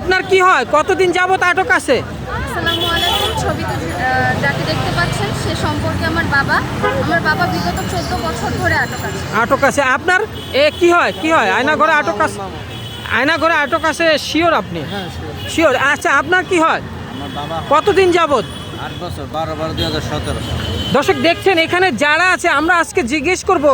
আপনার কি হয়? কতদিন যাবত আটক আছে? আসসালামু আলাইকুম ছবিতে যাকে দেখতে পাচ্ছেন সে সম্পর্কে আমার বাবা। আমার বাবা বিগত চোদ্দ বছর ধরে আটক আছে। আটক আছে। আপনার? এ কি হয়? কি হয়? আয়না ঘরে আটক আছে? আয়না ঘরে আটক আছে শিওর আপনি? শিওর। আচ্ছা আপনার কি হয়? আমার বাবা কতদিন যাবত আট বছর বারো বারো দুই হাজার সতেরো দর্শক দেখছেন এখানে যারা আছে আমরা আজকে জিজ্ঞেস করব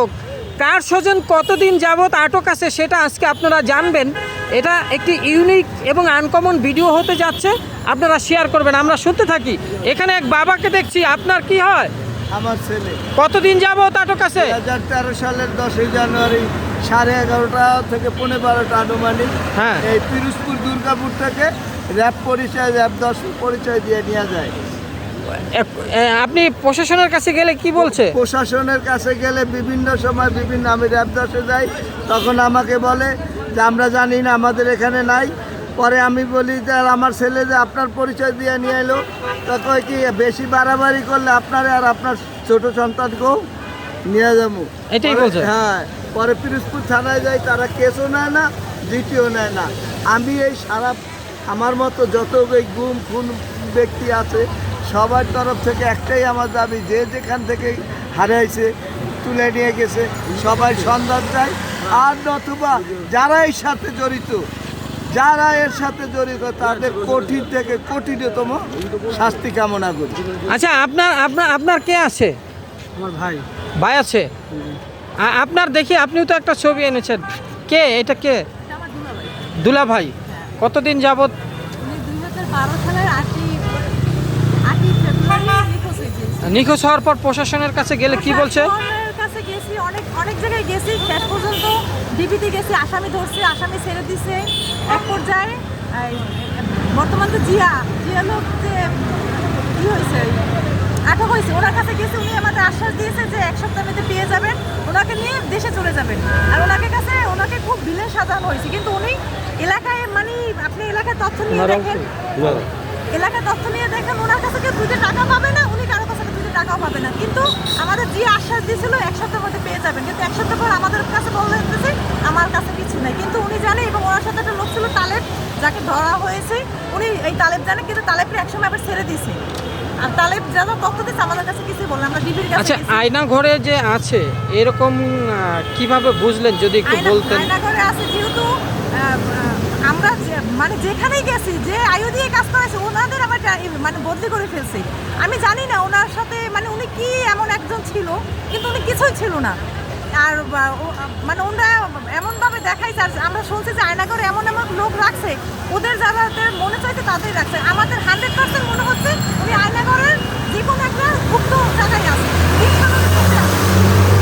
কার স্বজন কতদিন যাবত আটক আছে সেটা আজকে আপনারা জানবেন। এটা একটি ইউনিক এবং আনকমন ভিডিও হতে যাচ্ছে। আপনারা শেয়ার করবেন আমরা শুনতে থাকি। এখানে এক বাবাকে দেখছি আপনার কি হয়? আমার ছেলে। কতদিন যাব দুই হাজার তেরো সালের দশই জানুয়ারি সাড়ে এগারোটা থেকে পনেরো বারোটা আনুমানিক। হ্যাঁ। এই পিরোজপুর দুর্গাপুর থেকে র্যাব পরিচয় র্যাব দশ পরিচয় দিয়ে নেওয়া যায়। আপনি প্রশাসনের কাছে গেলে কি বলছে? প্রশাসনের কাছে গেলে বিভিন্ন সময় বিভিন্ন আমি র্যাব দশে যাই তখন আমাকে বলে যে আমরা জানি না আমাদের এখানে নাই। পরে আমি বলি যে আর আমার ছেলে যে আপনার পরিচয় দিয়ে নিয়ে এলো তো কয় কি বেশি বাড়াবাড়ি করলে আপনার আর আপনার ছোট সন্তানকেও নিয়ে যাব? এটাই বলছে? হ্যাঁ পরে পিরোজপুর থানায় যাই তারা কেসও নেয় না জিটিও নেয় না। আমি এই সারা আমার মতো যত এই গুম খুন ব্যক্তি আছে সবার তরফ থেকে একটাই আমার দাবি যে যেখান থেকে হারাইছে তুলে নিয়ে গেছে সবাই সন্ধান চাই আর নতুবা যারা এর সাথে জড়িত যারা এর সাথে জড়িত তাদের কঠিন থেকে কঠিনতম শাস্তি কামনা করি। আচ্ছা আপনার আপনার আপনার কে আছে? আমার ভাই। ভাই আছে? আপনার দেখি আপনিও তো একটা ছবি এনেছেন। কে? এটা কে? দুলা ভাই কতদিন ফেব্রুয়ারি নিখোঁজ হওয়ার পর প্রশাসনের কাছে গেলে কি বলছে? অনেক অনেক জায়গায় গেছি শেষ পর্যন্ত ডিবিতে গেছি আসামি ধরছে আসামি ছেড়ে দিছে। এক পর্যায়ে বর্তমান তো জিয়া জিয়া লোক যে কি হয়েছে? আটক হয়েছে। ওনার কাছে গেছে উনি আমাদের আশ্বাস দিয়েছে যে এক সপ্তাহের মধ্যে পেয়ে যাবেন। ওনাকে নিয়ে দেশে চলে যাবেন। আর ওনাকে কাছে ওনাকে খুব বিলে সাজানো হয়েছে। কিন্তু উনি এলাকায় মানে আপনি এলাকায় তথ্য নিয়ে দেখেন এলাকায় তথ্য নিয়ে দেখেন ওনার কাছে কেউ দুইটা টাকা পাবে না? উনি কারও কাছে দুইটা টাকাও পাবে না। কিন্তু আমাদের যে আশ্বাস দিয়েছিল এক সপ্তাহের মধ্যে পেয়ে যাবেন। কিন্তু এক সপ্তাহ পর আমাদের কাছে বললে যে আমার কাছে কিছু নেই। কিন্তু উনি জানে এবং ওনার সাথে একটা লোক ছিল তালেব যাকে ধরা হয়েছে। উনি এই তালেব জানে কিন্তু তালেবকে একসময় আবার ছেড়ে দিয়েছে। আর তালেব যারা তথ্য দিচ্ছে আমাদের কাছে কিছু বললাম আমরা ডিবির কাছে আচ্ছা আয়না ঘরে যে আছে এরকম কীভাবে বুঝলেন? যদি একটু বলতেন। আয়না- ঘরে আছে যেহেতু আমরা মানে যেখানেই গেছি যে আয়ু দিয়ে কাজ করেছে ওনাদের আবার মানে বদলি করে ফেলছে। আমি জানি না ওনার সাথে মানে উনি কি ছিল, কিন্তু উনি কিছুই ছিল না। আর মানে ওনারা এমনভাবে দেখাই যার আমরা শুনছি যে আয়নাগর এমন এমন লোক রাখছে, ওদের যারা মনে চাইছে তাদের রাখছে। আমাদের